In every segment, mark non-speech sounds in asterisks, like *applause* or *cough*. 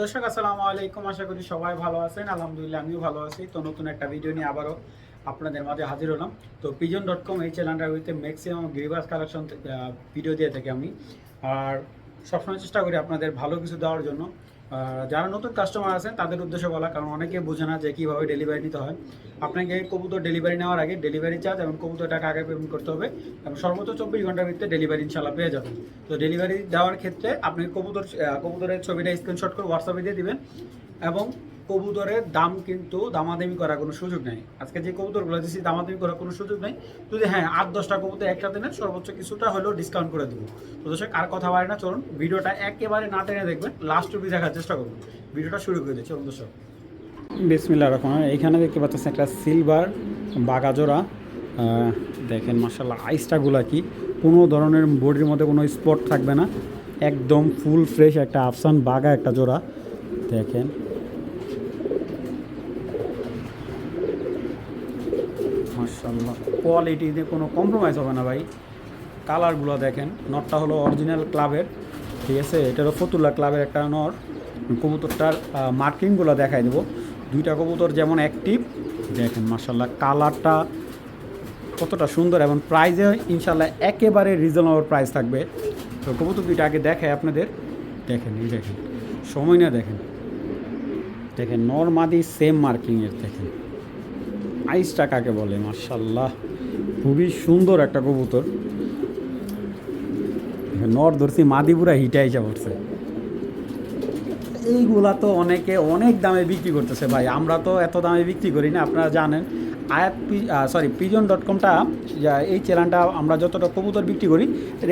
দর্শক, আসসালামু আলাইকুম। আশা করি সবাই ভালো আছেন। আলহামদুলিল্লাহ, আমিও ভালো আছি। তো নতুন একটা ভিডিও নিয়ে আবারও আপনাদের মাঝে হাজির হলাম। তো পিজন ডট কম এই চ্যানেলটার উইথে ম্যাক্সিমাম গিরিবাস কালেকশন ভিডিও দিয়ে থাকি আমি। আর সবসময় চেষ্টা করি আপনাদের ভালো কিছু দেওয়ার জন্য। যারা নতুন কাস্টমার আছেন, তাদের উদ্দেশ্যে বলা, কারণ অনেকে বোঝে না যে কীভাবে ডেলিভারি নিতে হয়। আপনাকে কবুতর ডেলিভারি নেওয়ার আগে ডেলিভারি চার্জ এবং কবুতর টাকা আগে পেমেন্ট করতে হবে এবং সর্বোচ্চ চব্বিশ ঘণ্টার ভিত্তিতে ডেলিভারি ইনশাল্লাহ পেয়ে যাবেন। তো ডেলিভারি দেওয়ার ক্ষেত্রে আপনি কবুতর কবুতরের ছবিটা স্ক্রিনশট করে হোয়াটসঅ্যাপে দিয়ে দেবেন এবং কবুতরের দাম কিন্তু দামাদামি করার কোনো সুযোগ নেই। আজকে যে কবুতরগুলো দিচ্ছি দামাদামি করার কোনো সুযোগ নেই। যদি হ্যাঁ আট, দশটা কবুতর একসাথে নেন, সর্বোচ্চ কিছুটা হলেও ডিসকাউন্ট করে দেবো। তো দর্শক, আর কথা বাড়ি না, চলুন ভিডিওটা একেবারে না টেনে দেখবেন লাস্ট অব্দি দেখার চেষ্টা করুন ভিডিওটা শুরু করে দিচ্ছি দর্শক। বিসমিল্লা রহমান এখানে দেখতে পাচ্ছেন একটা সিলভার বাগাজোড়া। দেখেন মাসাল্লাহ আইসটাগুলা কি? কোনো ধরনের বডির মধ্যে কোনো স্পট থাকবে না। একদম ফুল ফ্রেশ একটা আফসান বাগা একটা জোড়া। দেখেন মাসাল্লাহ কোয়ালিটিতে কোনো কম্প্রোমাইজ হবে না ভাই। কালারগুলো দেখেন, নটটা হলো অরিজিনাল ক্লাবের ঠিক আছে? এটা হলো ফতুল্লা ক্লাবের একটা নর। কবুতরটার মার্কিংগুলো দেখাই দেবো। দুইটা কবুতর যেমন অ্যাক্টিভ দেখেন মার্শাল্লাহ কালারটা কতটা সুন্দর এবং প্রাইজে ইনশাল্লাহ একেবারে রিজনেবল প্রাইস থাকবে। তো কবুতর দুইটা আগে দেখায় আপনাদের। দেখেন, এই দেখেন, সময় না দেখেন। দেখেন নর্মাদি সেম মার্কিংয়ের দেখেন। আইসটা কাকে বলে? মার্শাল্লাহ খুবই সুন্দর একটা কবুতর। নর ধরছি মাদিপুরা হিটে আইসা পড়ছে। এইগুলা তো অনেকে অনেক দামে বিক্রি করতেছে ভাই। আমরা তো এত দামে বিক্রি করি না, আপনারা জানেন। আয়াত সরি পিজন ডট কমটা এই চ্যানেলটা আমরা যতটা কবুতর বিক্রি করি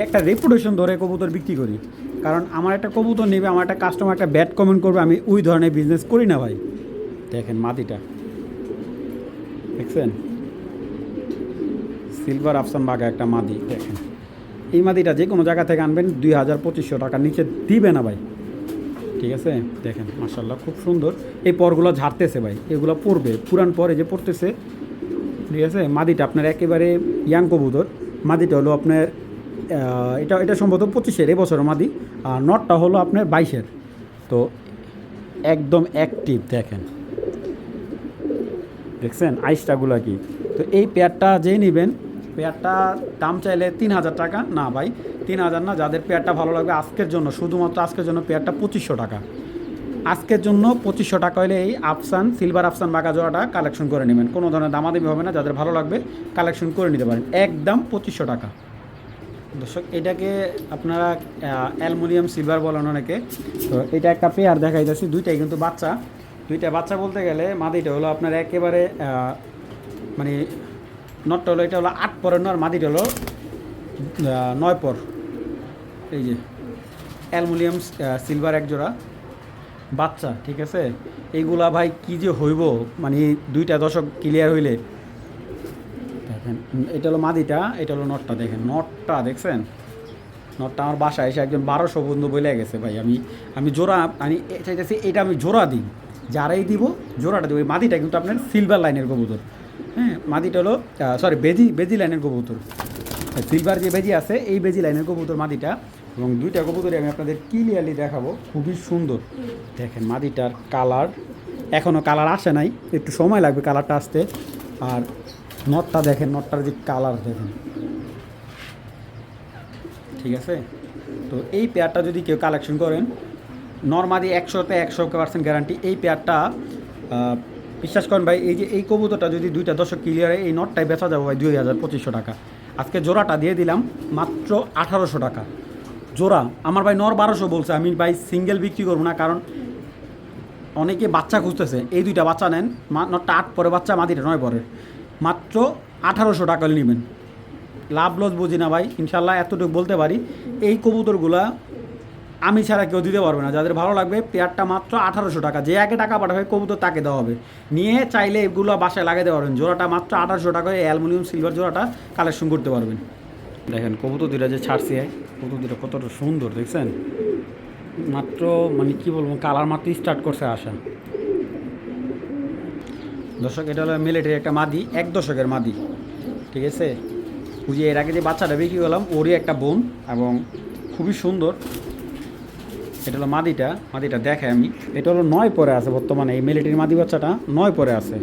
একটা রেপুটেশন ধরে কবুতর বিক্রি করি। কারণ আমার একটা কবুতর নেবে, আমার একটা কাস্টমার একটা ব্যাড কমেন্ট করবে, আমি ওই ধরনের বিজনেস করি না ভাই। দেখেন মাদিটা। দেখছেন? সিলভার আফসান বাগা একটা মাদি, দেখেন। এই মাদিটা যে কোনো জায়গা থেকে আনবেন, দুই হাজার পঁচিশশো টাকার নিচে দিবে না ভাই। ঠিক আছে? দেখেন মার্শাল্লাহ খুব সুন্দর। এই পরগুলো ঝাড়তেছে ভাই, এগুলো পড়বে পুরান পরে যে পড়তেছে ঠিক আছে? মাদিটা আপনার একেবারে ইয়াং কবুতর। মাদিটা হলো আপনার এটা এটা সম্ভবত পঁচিশের এবছরের মাদি, আর নটটা হলো আপনার বাইশের। তো, একদম অ্যাক্টিভ দেখেন। দেখছেন? আইসটাগুলো কি? তো এই পেয়ারটা যেই নেবেন, পেয়ারটা দাম চাইলে তিন হাজার টাকা। না ভাই, তিন হাজার না, যাদের পেয়ারটা ভালো লাগবে আজকের জন্য, শুধুমাত্র আজকের জন্য পেয়ারটা পঁচিশশো টাকা। আজকের জন্য পঁচিশশো টাকা হলে এই আফসান, সিলভার আফসান বাঁকা জোড়াটা কালেকশন করে নেবেন। কোনো ধরনের দামাদামি হবে না, যাদের ভালো লাগবে কালেকশন করে নিতে পারেন। একদম পঁচিশশো টাকা। দর্শক, এটাকে আপনারা অ্যালমোনিয়াম, সিলভার বলেন অনেকে, তো এটা একটা পেয়ার দেখা যাচ্ছে দুইটাই কিন্তু বাচ্চা। দুইটা বাচ্চা বলতে গেলে মাদিটা হলো আপনার একেবারে মানে নটটা হলো, এটা হলো আট পরের নর মাদিটা হলো নয় পর। এই যে, অ্যালমোনিয়াম সিলভার এক জোড়া বাচ্চা, ঠিক আছে? এইগুলা ভাই কি যে হইব? মানে দুইটা দশক ক্লিয়ার হইলে। দেখেন এটা হলো মাদিটা, এটা হলো নটটা, দেখেন, নটটা, দেখছেন? নটটা আমার বাসায় এসে একজন বারোশো বন্ধু বলে গেছে ভাই, আমি আমি জোড়া, আমি চাইতেছি এটা আমি জোড়া দিই। যারাই দিব, জোড়াটা দিব। ওই মাদিটা কিন্তু আপনার সিলভার লাইনের কবুতর। হ্যাঁ মাদিটা হলো সরি বেজি বেজি লাইনের কবুতর। সিলভার যে বেজি আছে, এই বেজি লাইনের কবুতর মাদিটা। এবং দুইটা কবুতরই আমি আপনাদের ক্লিয়ারলি দেখাবো। খুবই সুন্দর। দেখেন মাদিটার কালার এখনও কালার আসে নাই। একটু সময় লাগবে কালারটা আসতে। আর নটটা দেখেন নটটার যে কালার দেখেন। ঠিক আছে? তো এই পেয়ারটা যদি কেউ কালেকশন করেন নর্মালি একশোতে একশো পার্সেন্ট গ্যারান্টি এই পেয়ারটা বিশ্বাস করেন ভাই, এই যে এই কবুতরটা যদি দুইটা দশক ক্লিয়ারে এই নটটাই বেচা যাব ভাই দুই হাজার পঁচিশশো টাকা। আজকে জোড়াটা দিয়ে দিলাম মাত্র আঠারোশো টাকা। জোড়া, আমার ভাই নর বারোশো বলছে, আমি ভাই সিঙ্গেল বিক্রি করব না, কারণ অনেকে বাচ্চা খুঁজতেছে, এই দুইটা বাচ্চা নেন নটটা আট পরে বাচ্চা, মাদিটা নয় পরে মাত্র আঠারোশো টাকা নেবেন। লাভ লস বুঝি না ভাই ইনশাল্লাহ এতটুকু বলতে পারি, এই কবুতরগুলা আমি ছাড়া কেউ দিতে পারবে না। যাদের ভালো লাগবে, পেয়ারটা মাত্র আঠারোশো টাকা। যে একে টাকা পাঠাবে, কবুতর তাকে দেওয়া হবে। নিয়ে চাইলে এগুলো বাসায় লাগাতে পারবেন। জোড়াটা মাত্র আঠারোশো টাকায় অ্যালুমিনিয়াম, সিলভার জোড়াটা কালেকশন করতে পারবেন। দেখেন, কবুতর দুটা যে ছাড়ছি, কবুতর দুটা কতটা সুন্দর, দেখছেন? মাত্র মানে কি বলব, কালার মাত্র স্টার্ট করছে আসা দর্শক, এটা হলো মিলিটারি একটা মাদি, এক দশকের মাদি। ঠিক আছে? ওই যে এর আগে যে বাচ্চাটা বিক্রি করলাম, ওরই একটা বোন এবং খুবই সুন্দর। এটা হলো মাদিটা মাদিটা দেখে আমি। এটা হলো নয় পরে আছে বর্তমানে, এই মিলিটারি মাদি বাচ্চাটা নয় পরে আছে।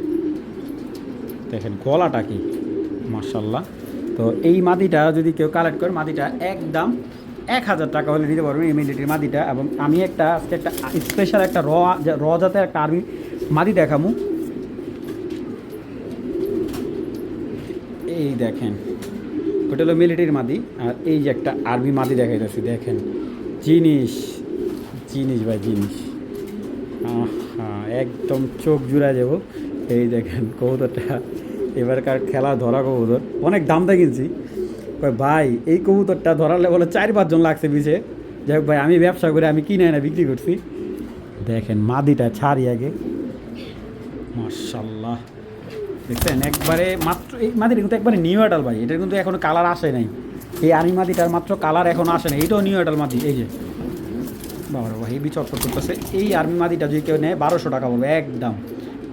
দেখেন, গলাটা কি? মার্শাল্লাহ তো এই মাদিটা যদি কেউ কালেক্ট করে, মাদিটা একদম এক হাজার টাকা হলে নিতে পারবেন এই মিলিটারি মাদিটা। এবং আমি একটা, আজকে একটা স্পেশাল একটা র জাতের একটা আর্মি মাদি দেখামু। এই দেখেন, ওটা হলো মিলিটারি মাদি। আর এই যে একটা আর্মি মাদি দেখাইতেছি, দেখেন। জিনিস। জিনিস ভাই, জিনিস। একদম চোখ জুড়া যাব এই দেখেন কবুতরটা। এবারকার খেলা ধরা কবুতর। অনেক দাম দিয়ে কিনছি। ভাই, এই কবুতরটা ধরালে বলে চার পাঁচজন লাগছে পিছে। যাই হোক ভাই, আমি ব্যবসা করে আমি কিনে না বিক্রি করছি। দেখেন মাদিটা ছাড়ি আগে। মার্শাল্লাহ দেখছেন, একবারে মাত্র এই মাদিটা কিন্তু একবারে নিউ অ্যাডাল ভাই। এটার কিন্তু এখনও কালার আসে নাই। এই আর্মি মাদিটার মাত্র কালার এখন আসে নাই। এইটাও নিউ এটাল মাদি, এই যে। বাবার বাবা হেবি চটপট করতেছে। এই আর্মি মাদিটা যদি কেউ নেয়, বারোশো টাকা পড়বে একদম।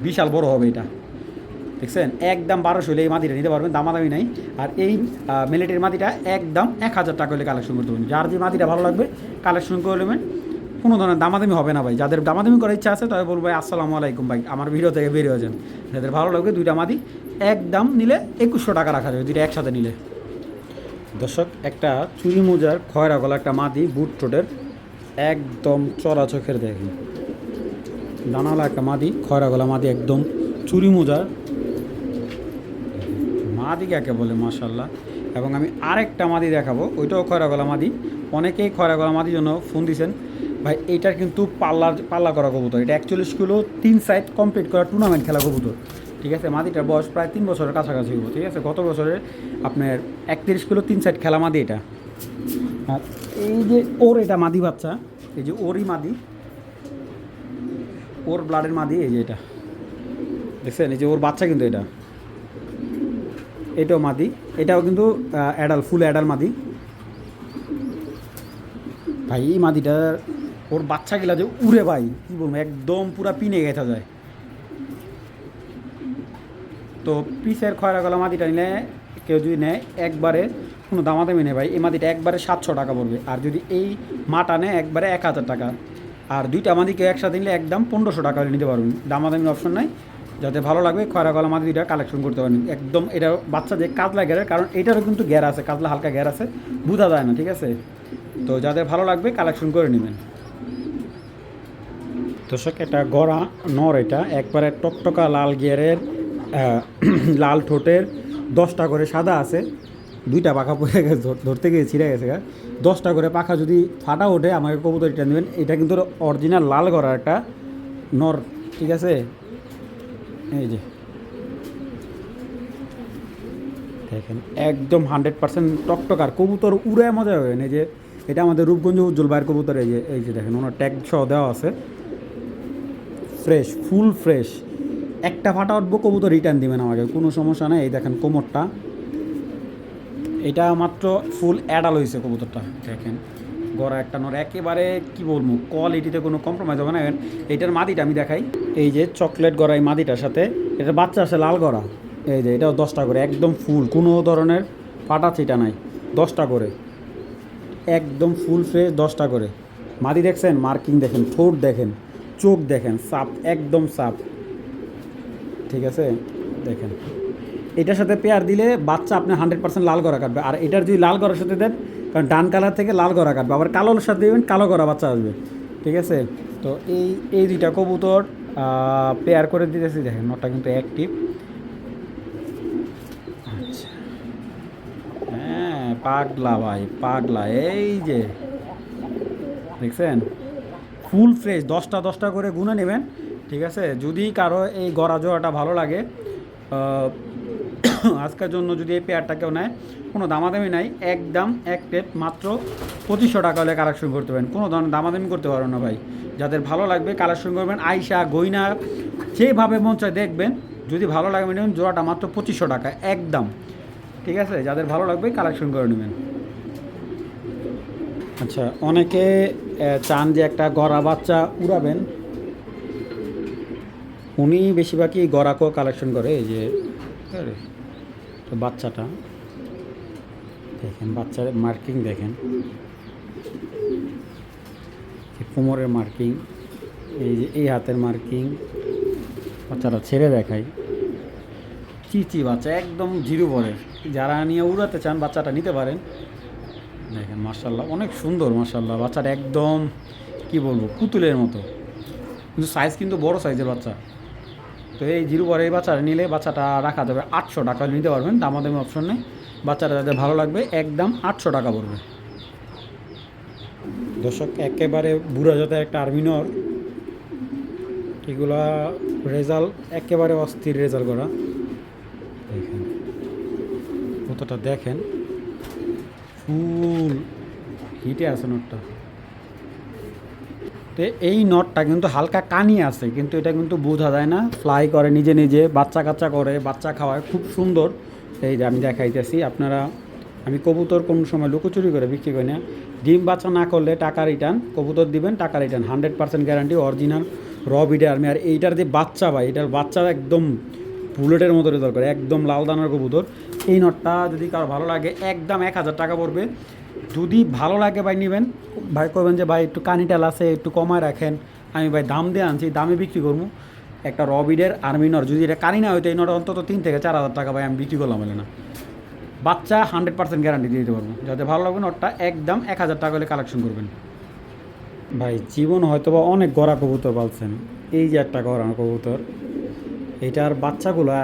বিশাল বড় হবে এটা। দেখছেন? একদম বারোশো হলে এই মাদিটা নিতে পারবেন, দামাদামি নাই। আর এই মিলিটারি মাদিটা একদম এক হাজার টাকা হলে কালেকশন করতে পারবেন যার যে মাদিটা ভালো লাগবে কালেকশন করে নেবেন। কোনো ধরনের দামাদামি হবে না ভাই। যাদের দামাদামি করার ইচ্ছা আছে, তাদের বলব ভাই, আসসালামু আলাইকুম ভাই, আমার ভিডিও থেকে বেরিয়ে যান। যাদের ভালো লাগবে, দুইটা মাদি একদম নিলে একুশশো টাকা রাখা যাবে, দুইটা একসাথে নিলে। দর্শক, একটা চুরি মোজার খয়রা গলা একটা মাদি, বুট ঠোঁটের একদম চড়া চোখের দেখেন। একটা মাদি, খয়রা গলা মাদি একদম চুরি মোজার মাদি কাকে বলে মাশাল্লাহ এবং আমি আরেকটা মাদি দেখাবো, ওইটাও খয়রা গলা মাদি। অনেকেই খয়রা গলা মাদির জন্য ফোন দিছেন। ভাই, এইটার কিন্তু পাল্লার, পাল্লা করা কবুতর। এটা একচল্লিশ কিলো, তিন সাইড কমপ্লিট করা টুর্নামেন্ট খেলা কবুতর। ঠিক আছে? মাদিটার বয়স প্রায় তিন বছরের কাছাকাছি হব ঠিক আছে? গত বছরে আপনার একত্রিশ কিলো, তিন সাইড খেলা মাদি এটা। আর এই যে ওর এটা মাদি বাচ্চা এই যে ওরই মাদি। ওর ব্লাডের মাদি, এই যে এটা। দেখছেন? এই যে ওর বাচ্চা কিন্তু এটা। এটাও মাদি। এটাও কিন্তু অ্যাডাল ফুল অ্যাডাল মাদি। ভাই, এই মাদিটার ওর বাচ্চাগুলা যে উড়ে ভাই, কী বলব, একদম পুরা পিনে গেছে যায়। তো পিসের খয়রা গলা মাদিটা নিলে কেউ যদি নেয়, একবারে কোনো দামাদামি নেই ভাই। এই মাদিটা একবারে সাতশো টাকা পড়বে। আর যদি এই মাটা নেয় একবারে এক হাজার টাকা। আর দুইটা মাদি কেউ একসাথে নিলে একদম পনেরোশো টাকা নিতে পারবেন। দামাদামির অপশন নাই। যাতে ভালো লাগবে, খয়রা গলা মাদি দুইটা কালেকশন করতে পারেন। একদম এটা বাচ্চা যে কাতলা গ্যারের কারণ এটারও কিন্তু গ্যার আছে, কাতলা হালকা গ্যার আছে। বোঝা যায় না, ঠিক আছে? তো যাদের ভালো লাগবে কালেকশন করে নেবেন। দর্শক, এটা গড়া নর এটা। একবারে টকটকা লাল গিয়ারের *clears throat* লাল ঠোঁটের, দশটা করে সাদা আছে। দুইটা পাখা পড়ে গেছে, ধর- ধরতে গিয়ে ছিঁড়ে গেছে গা। দশটা করে পাখা যদি ফাটা ওঠে, আমাকে কবুতর এটা নেবেন এটা কিন্তু অরিজিনাল লাল গড়া একটা নর, ঠিক আছে? এই যে। দেখেন, একদম হান্ড্রেড পার্সেন্ট টকটকার। কবুতর উড়ে মজা হবে। এই যে, এটা আমাদের রূপগঞ্জ উজ্জ্বল ভাইয়ের কবুতর, এই যে এই যে দেখেন, ওনার ট্যাগ সহ দেওয়া আছে। ফ্রেশ ফুল ফ্রেশ একটা ফাটা উঠবো, কবুতর রিটার্ন দিবেন আমাকে, কোনো সমস্যা নেই। এই দেখেন, কোমরটা। এটা মাত্র ফুল অ্যাডাল হয়েছে কবুতরটা। দেখেন, গড়া একটা নর, একেবারে কি বলব কোয়ালিটিতে কোনো কম্প্রোমাইজ হবে না। এইটার মাদিটা আমি দেখাই। এই যে চকলেট গড়া এই মাদিটার সাথে এটা বাচ্চা আছে লাল গড়া। এই যে এটাও দশটা করে, একদম ফুল কোনো ধরনের ফাটা ছিটা নাই, দশটা করে। একদম ফুল ফ্রেশ দশটা করে। মাদি দেখছেন? মার্কিং দেখেন, ঠোঁট দেখেন, চোখ দেখেন, সাপ, একদম সাপ। ঠিক আছে? দেখেন। এটার সাথে পেয়ার দিলে বাচ্চা আপনি হান্ড্রেড পার্সেন্ট লাল গড়া কাটবে। আর এটার যদি লাল গড়ার সাথে দেন, কারণ ডান কালার থেকে লাল গড়া কাটবে। আবার কালোর সাথে দেবেন, কালো গড়া বাচ্চা আসবে। ঠিক আছে? তো এই এই দুইটা কবুতর পেয়ার করে দিতেছি, দেখেন, নটটা কিন্তু অ্যাক্টিভ আচ্ছা। হ্যাঁ পাগলা ভাই, পাগলা। এই যে, দেখছেন? ফুল ফ্রেশ, দশটা দশটা করে গুনে নেবেন। ঠিক আছে? যদি কারও এই গড়া জোড়াটা ভালো লাগে *coughs* আজকের জন্য যদি এই পেয়ারটা কেউ নেয়, কোনো দামাদামি নাই, একদম এক প্লেট মাত্র পঁচিশশো টাকা হলে কালেকশন করতে পারেন। কোনো ধরনের দামাদামি করতে পারবেন না ভাই। যাদের ভালো লাগবে কালেকশন করবেন, আইসা গইনা যেভাবে মন চায় দেখবেন। যদি ভালো লাগবে নেবেন জোড়াটা মাত্র পঁচিশশো টাকা, একদম। ঠিক আছে? যাদের ভালো লাগবে কালেকশন করে নেবেন। আচ্ছা অনেকে চান যে একটা গড়া বাচ্চা উড়াবেন। উনি বেশিরভাগই গড়াকো কালেকশন করে, এই যে তো বাচ্চাটা, দেখেন বাচ্চার মার্কিং দেখেন। কোমরের মার্কিং এই যে এই হাতের মার্কিং বাচ্চাটা ছেড়ে দেখাই। চিচি বাচ্চা একদম জিরো পরে যারা নিয়ে উড়াতে চান বাচ্চাটা নিতে পারেন। দেখেন মার্শাল্লাহ অনেক সুন্দর মার্শাল্লাহ বাচ্চাটা একদম, কি বলব, পুতুলের মতো। কিন্তু সাইজ কিন্তু বড় সাইজের বাচ্চা। তো এই জিরো পরে এই বাচ্চাটা নিলে বাচ্চাটা রাখা যাবে আটশো টাকা নিতে পারবেন। দাম দামাদামি অপশন নেই। বাচ্চাটা যাদের ভালো লাগবে, একদম আটশো টাকা পড়বে। দর্শক, একেবারে বুড়া জাতের একটা আর্মিনর এগুলা রেজাল্ট, একেবারে অস্থির রেজাল্ট করা। দেখেন, কতটা দেখেন। ফুল হিটে আছে নটটা। তো এই নটটা কিন্তু হালকা কানি আছে, কিন্তু এটা কিন্তু বোঝা যায় না। ফ্লাই করে নিজে নিজে, বাচ্চা কাচ্চা করে, বাচ্চা খাওয়ায়, খুব সুন্দর। এই যে আমি দেখাইতেছি, আপনারা, আমি কবুতর কোন সময় লুকোচুরি করে বিক্রি করি না। ডিম বাচ্চা না করলে টাকা রিটার্ন কবুতর দিবেন, টাকা return hundred percent guarantee original র বিডে আর্মি আর এইটার যে বাচ্চা ভাই, এটার বাচ্চা একদম বুলেটের মতো রেজাল্ট করে, একদম লাল দানার কবুতর। এই নটটা যদি কারও ভালো লাগে, একদম এক হাজার টাকা পড়বে। যদি ভালো লাগে ভাই নেবেন, ভাই করবেন যে, ভাই, একটু কানিটাল আছে, একটু কমায় রাখেন। আমি ভাই দাম দিয়ে আনছি, দামে বিক্রি করব। একটা রবিডের আর্মি নর যদি এটা কানি না হইতো এই নট অন্তত তিন থেকে চার হাজার টাকা ভাই আমি বিক্রি করলাম হলে না। বাচ্চা হান্ড্রেড পার্সেন্ট গ্যারান্টি দিয়ে দিতে পারব। যাতে ভালো লাগবে নটটা একদম এক হাজার টাকা হলে কালেকশন করবেন। ভাই, জীবন হয়তো বা অনেক গড়া কবুতর পালছেন। এই যে একটা গড়া কবুতর এটার বাচ্চাগুলা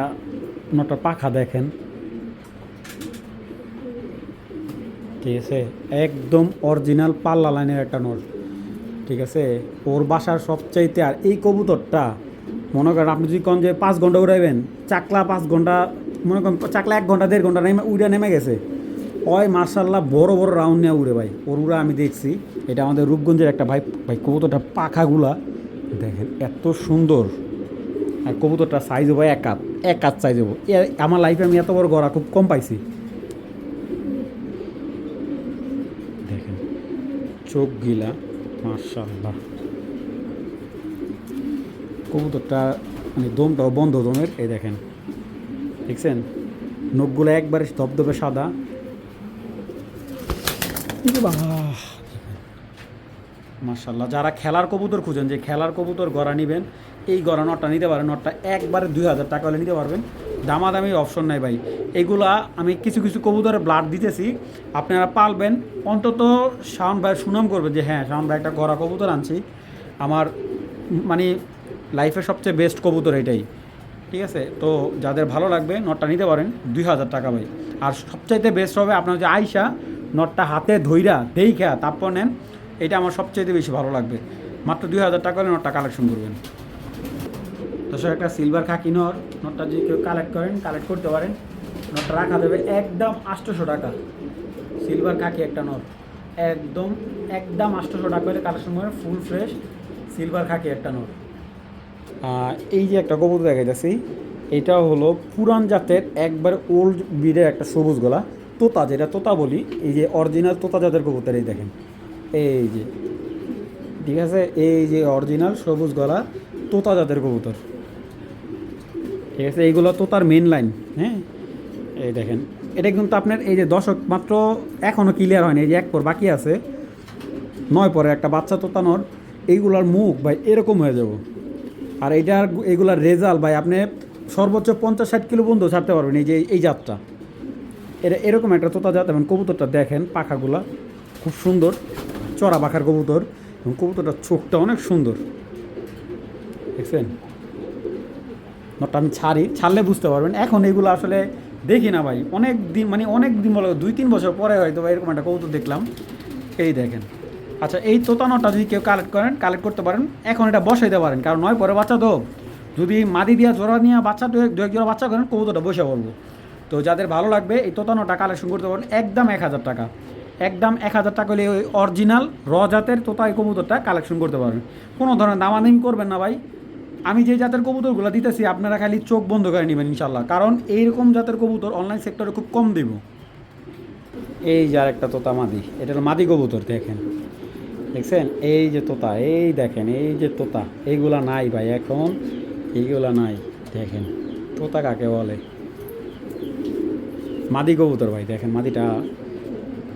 নটা পাখা দেখেন। ঠিক আছে? একদম অরিজিনাল পাল্লা লাইনের একটা নোট ঠিক আছে? ওর বাসার সবচাইতে আর এই কবুতরটা, মনে করেন আপনি যদি কোন যে পাঁচ ঘণ্টা উড়াইবেন, চাকলা পাঁচ ঘণ্টা, মনে করেন চাকলা এক ঘণ্টা, দেড় ঘণ্টা নেমে উড়ে নেমে গেছে। ওই মার্শাল্লাহ বড় বড় রাউন্ড নিয়ে উড়ে ভাই। ওর উড়া আমি দেখছি। এটা আমাদের রূপগঞ্জের একটা ভাই ভাই কবুতরটা পাখাগুলা। দেখেন, এত সুন্দর। আর কবুতরটা সাইজ হব এক কাপ এক কাপ সাইজ হব। আমার লাইফে আমি এত বড় গড়া খুব কম পাইছি। দেখেন চোখ গিলা মার্শাল্লাহ কবুতরটা মানে দমটাও বন্ধ দমের এই দেখেন। দেখছেন? নখগুলো একবারে ধবধবে সাদা। মার্শাল্লাহ যারা খেলার কবুতর খুঁজেন যে খেলার কবুতর গড়া নেবেন এই গড়া নটটা নিতে পারেন, নটটা একবারে দুই হাজার টাকা হলে নিতে পারবেন। দামাদামি অপশন নাই ভাই। এগুলা আমি কিছু কিছু কবুতরের ব্লাড দিতেছি, আপনারা পালবেন। অন্তত শাওন ভাই সুনাম করবে যে হ্যাঁ শাওন ভাই একটা গড়া কবুতর আনছি। আমার মানে লাইফের সবচেয়ে বেস্ট কবুতর এটাই। ঠিক আছে? তো যাদের ভালো লাগবে, নটটা নিতে পারেন, দুই হাজার টাকা ভাই। আর সবচাইতে বেস্ট হবে আপনার যে আইসা নটটা হাতে ধইরা দেইখা তারপর নেন, এটা আমার সবচাইতে বেশি ভালো লাগবে। মাত্র দুই হাজার টাকা হলে নটটা কালেকশন করবেন। দর্শক, একটা সিলভার খাকি নর নটটা যদি কেউ কালেক্ট করেন কালেক্ট করতে পারেন। নটটা রাখা দেবে একদম আটশোশো টাকা। সিলভার খাকি একটা নর একদম একদম আটশোশো টাকা হলে কালেকশন করেন ফুল ফ্রেশ সিলভার খাকি একটা নর এই যে একটা কবুতর দেখাইতেছি, এটা হলো পুরান জাতের একবার ওল্ড ব্রিডের একটা সবুজ গলা, তোতা যেটা তোতা বলি, এই যে অরিজিনাল তোতা জাতের কবুতর, এই দেখেন। এই যে, ঠিক আছে? এই যে অরিজিনাল সবুজ গলা তোতা জাতের কবুতর। ঠিক আছে, এইগুলো তো তার মেন লাইন হ্যাঁ? এই দেখেন, এটা কিন্তু আপনার এই যে দশক মাত্র এখনও ক্লিয়ার হয়নি, এই যে এক পর বাকি আছে, নয় পরে একটা বাচ্চা তোতানোর এইগুলার মুখ ভাই এরকম হয়ে যাব। আর এইটার এইগুলার রেজাল্ট ভাই আপনি সর্বোচ্চ পঞ্চাশ ষাট কিলো পর্যন্ত ছাড়তে পারবেন এই যে এই জাতটা। এটা এরকম একটা তোতা জাত এবং কবুতরটা দেখেন, পাখাগুলা খুব সুন্দর, চড়া পাখার কবুতর, এবং কবুতরটার চোখটা অনেক সুন্দর। দেখছেন? নটটা আমি ছাড়ি, ছাড়লে বুঝতে পারবেন। এখন এগুলো আসলে দেখি না ভাই। অনেক দিন মানে অনেক দিন বলে দুই তিন বছর পরে হয়তো বা এরকম একটা কবুতর দেখলাম। এই দেখেন। আচ্ছা এই তোতানোটা যদি কেউ কালেক্ট করেন কালেক্ট করতে পারেন, এখন এটা বসাইতে পারেন। কারণ নয় পরে বাচ্চা তো। যদি মাদি দিয়া জোড়া নিয়ে বাচ্চা দু এক জোড়া বাচ্চা করেন কবুতরটা বসে পড়ব তো যাদের ভালো লাগবে, এই তোতানোটা কালেকশন করতে পারেন, একদম এক হাজার টাকা। একদম এক হাজার টাকা হলে ওই অরিজিনাল র জাতের তোতা এই কবুতরটা কালেকশন করতে পারবেন। কোনো ধরনের দামাদামি করবেন না ভাই। আমি যে জাতের কবুতরগুলো দিতেছি, আপনারা খালি চোখ বন্ধ করে নেবেন ইনশাল্লাহ কারণ এইরকম জাতের কবুতর অনলাইন সেক্টরে খুব কম দেব। এই যার একটা তোতা মাদি, এটা হলো মাদি কবুতর, দেখেন। দেখছেন? এই যে তোতা, এই দেখেন, এই যে তোতা। এইগুলা নাই ভাই, এখন এইগুলা নাই, দেখেন। তোতা কাকে বলে? মাদি কবুতর ভাই, দেখেন মাদিটা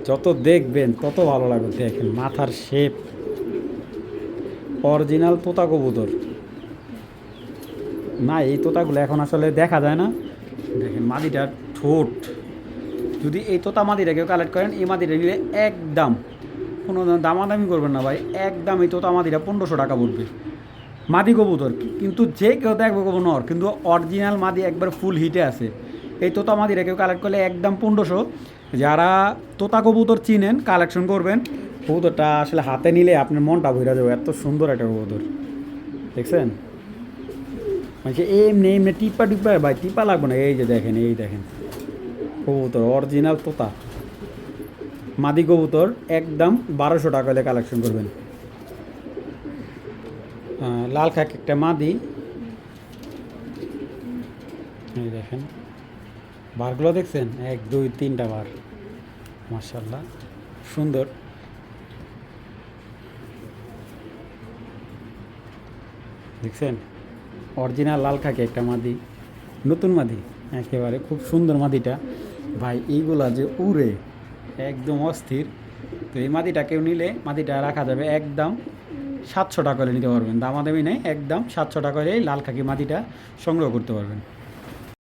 যত দেখবেন, তত ভালো লাগবে, দেখেন। মাথার শেপ অরিজিনাল তোতা কবুতর। না, এই তোতাগুলো এখন আসলে দেখা যায় না। দেখেন মাদিটার ঠোঁট। যদি এই তোতা মাদিটা কেউ কালেক্ট করেন, এই মাদিটা নিলে একদম কোনো দামাদামি করবেন না ভাই, একদম এই তোতা মাদিটা পনেরোশো টাকা পড়বে। মাদি কবুতর, কিন্তু যে কেউ দেখবে কবু নর, কিন্তু অরিজিনাল মাদি একবার ফুল হিটে আছে। এই তোতা মাদিরা কেউ কালেক্ট করলে একদম পনেরোশো। যারা তোতা কবুতর চিনেন কালেকশন করবেন, কবুতরটা আসলে হাতে নিলে আপনার মনটা ভরে যাবে। এত সুন্দর একটা কবুতর। দেখছেন? মানে এমনি এমনি টিপা টিপা, ভাই, টিপা লাগবে না। এই যে দেখেন, এই দেখেন। কবুতর অরিজিনাল তোতা। মাদি কবুতর, একদম বারোশো টাকা হলে কালেকশন করবেন। লাল খাক একটা মাদি। এই দেখেন। বারগুলো দেখছেন? এক, দুই, তিনটা বার। মার্শাল্লাহ সুন্দর। দেখছেন? অরিজিনাল লাল খাকে একটা মাদি, নতুন মাদি, একেবারে খুব সুন্দর মাদিটা। ভাই, এইগুলা যে উড়ে, একদম অস্থির। তো এই মাদিটা কেউ নিলে মাদিটা রাখা যাবে একদম সাতশো টাকা করে নিতে পারবেন। দামাদামি নেই, একদম সাতশো টাকা করে লাল খাকি মাদিটা সংগ্রহ করতে পারবেন।